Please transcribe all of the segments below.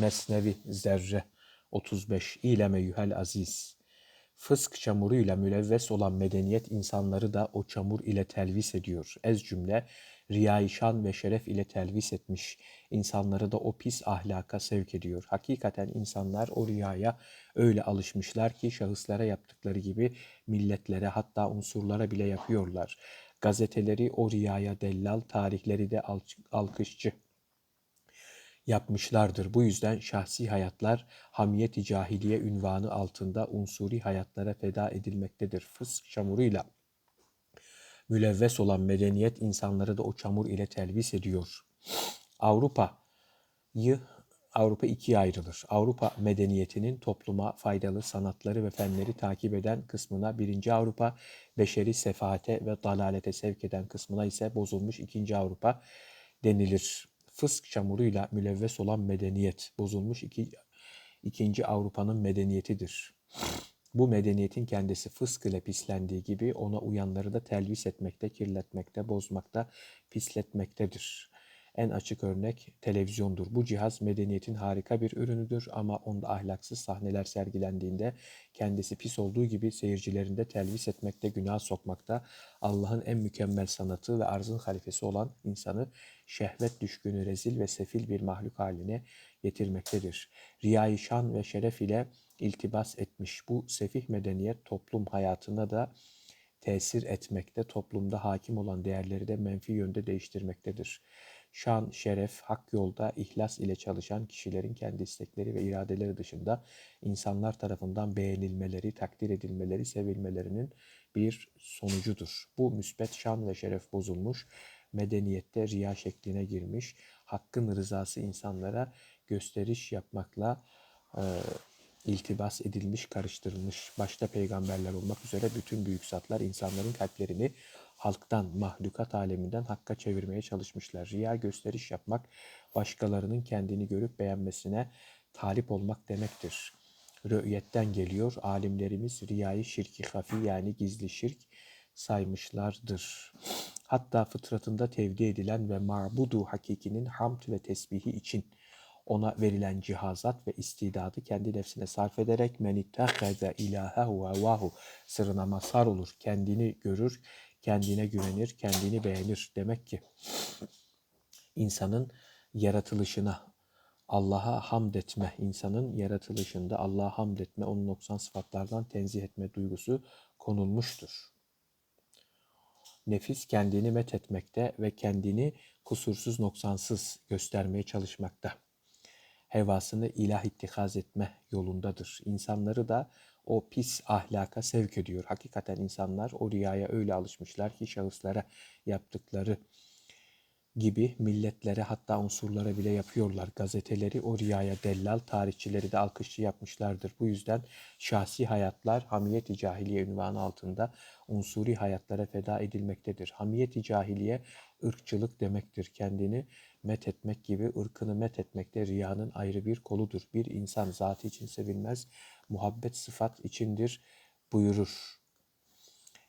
Mesnevi Zerre 35 İleme Yühel Aziz Fısk çamuruyla mülevves olan medeniyet insanları da o çamur ile telvis ediyor. Ez cümle riyai şan ve şeref ile telvis etmiş. İnsanları da o pis ahlaka sevk ediyor. Hakikaten insanlar o riyaya öyle alışmışlar ki şahıslara yaptıkları gibi milletlere hatta unsurlara bile yapıyorlar. Gazeteleri o riyaya dellal, tarihleri de alkışçı yapmışlardır. Bu yüzden şahsi hayatlar hamiyeti cahiliye ünvanı altında unsuri hayatlara feda edilmektedir. Fısk çamuruyla mülevves olan medeniyet insanları da o çamur ile telvis ediyor. Avrupa'yı Avrupa ikiye ayrılır. Avrupa medeniyetinin topluma faydalı sanatları ve fenleri takip eden kısmına birinci Avrupa, beşeri sefaate ve dalalete sevk eden kısmına ise bozulmuş ikinci Avrupa denilir fısk çamuruyla mülevves olan medeniyet, bozulmuş iki, ikinci Avrupa'nın medeniyetidir. Bu medeniyetin kendisi fısk ile pislendiği gibi ona uyanları da telvis etmekte, kirletmekte, bozmakta, pisletmektedir. En açık örnek televizyondur. Bu cihaz medeniyetin harika bir ürünüdür ama onda ahlaksız sahneler sergilendiğinde kendisi pis olduğu gibi seyircilerinde telvis etmekte, günah sokmakta, Allah'ın en mükemmel sanatı ve arzın halifesi olan insanı şehvet düşkünü, rezil ve sefil bir mahluk haline getirmektedir. Riyai şan ve şeref ile iltibas etmiş bu sefih medeniyet toplum hayatına da tesir etmekte, toplumda hakim olan değerleri de menfi yönde değiştirmektedir şan, şeref, hak yolda ihlas ile çalışan kişilerin kendi istekleri ve iradeleri dışında insanlar tarafından beğenilmeleri, takdir edilmeleri, sevilmelerinin bir sonucudur. Bu müsbet şan ve şeref bozulmuş, medeniyette riya şekline girmiş, hakkın rızası insanlara gösteriş yapmakla e, iltibas edilmiş, karıştırılmış. Başta peygamberler olmak üzere bütün büyük zatlar insanların kalplerini halktan, mahlukat aleminden hakka çevirmeye çalışmışlar. Riya gösteriş yapmak, başkalarının kendini görüp beğenmesine talip olmak demektir. Rü'yetten geliyor. Alimlerimiz riyayı şirki hafi yani gizli şirk saymışlardır. Hatta fıtratında tevdi edilen ve marbudu hakikinin hamd ve tesbihi için ona verilen cihazat ve istidadı kendi nefsine sarf ederek men itteheze ilahehu ve vahu sırrına mazhar olur. Kendini görür, kendine güvenir, kendini beğenir. Demek ki insanın yaratılışına Allah'a hamd etme, insanın yaratılışında Allah'a hamd etme, onun noksan sıfatlardan tenzih etme duygusu konulmuştur. Nefis kendini met etmekte ve kendini kusursuz noksansız göstermeye çalışmakta. Hevasını ilah ittihaz etme yolundadır. İnsanları da o pis ahlaka sevk ediyor. Hakikaten insanlar o rüyaya öyle alışmışlar ki şahıslara yaptıkları gibi milletlere hatta unsurlara bile yapıyorlar. Gazeteleri o rüyaya dellal, tarihçileri de alkışçı yapmışlardır. Bu yüzden şahsi hayatlar hamiyeti cahiliye ünvanı altında unsuri hayatlara feda edilmektedir. Hamiyeti cahiliye ırkçılık demektir. Kendini met etmek gibi ırkını met etmek de riyanın ayrı bir koludur. Bir insan zatı için sevilmez, muhabbet sıfat içindir buyurur.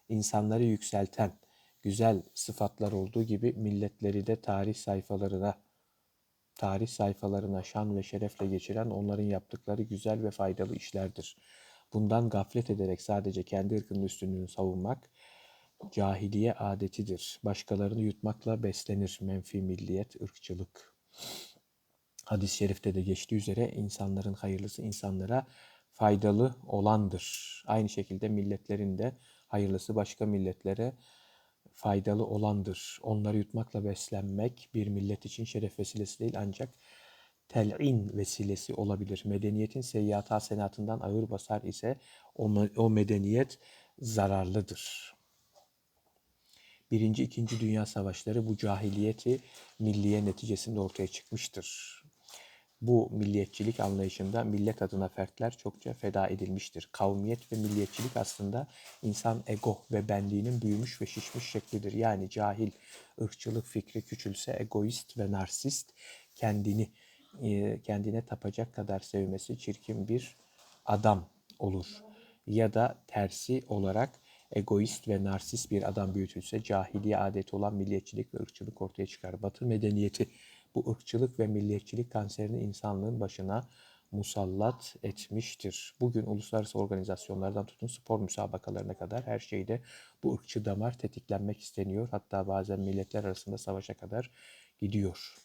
İnsanları yükselten güzel sıfatlar olduğu gibi milletleri de tarih sayfalarına tarih sayfalarına şan ve şerefle geçiren onların yaptıkları güzel ve faydalı işlerdir. Bundan gaflet ederek sadece kendi ırkının üstünlüğünü savunmak cahiliye adetidir. Başkalarını yutmakla beslenir menfi milliyet, ırkçılık. Hadis-i şerifte de geçtiği üzere insanların hayırlısı insanlara faydalı olandır. Aynı şekilde milletlerin de hayırlısı başka milletlere faydalı olandır. Onları yutmakla beslenmek bir millet için şeref vesilesi değil ancak tel'in vesilesi olabilir. Medeniyetin seyyat hasenatından ağır basar ise o, o medeniyet zararlıdır. Birinci, ikinci Dünya Savaşları bu cahiliyeti milliye neticesinde ortaya çıkmıştır. Bu milliyetçilik anlayışında millet adına fertler çokça feda edilmiştir. Kavmiyet ve milliyetçilik aslında insan ego ve benliğinin büyümüş ve şişmiş şeklidir. Yani cahil, ırkçılık fikri küçülse egoist ve narsist kendini e, kendine tapacak kadar sevmesi çirkin bir adam olur. Ya da tersi olarak egoist ve narsist bir adam büyütülse cahiliye adeti olan milliyetçilik ve ırkçılık ortaya çıkar. Batı medeniyeti bu ırkçılık ve milliyetçilik kanserini insanlığın başına musallat etmiştir. Bugün uluslararası organizasyonlardan tutun spor müsabakalarına kadar her şeyde bu ırkçı damar tetiklenmek isteniyor. Hatta bazen milletler arasında savaşa kadar gidiyor.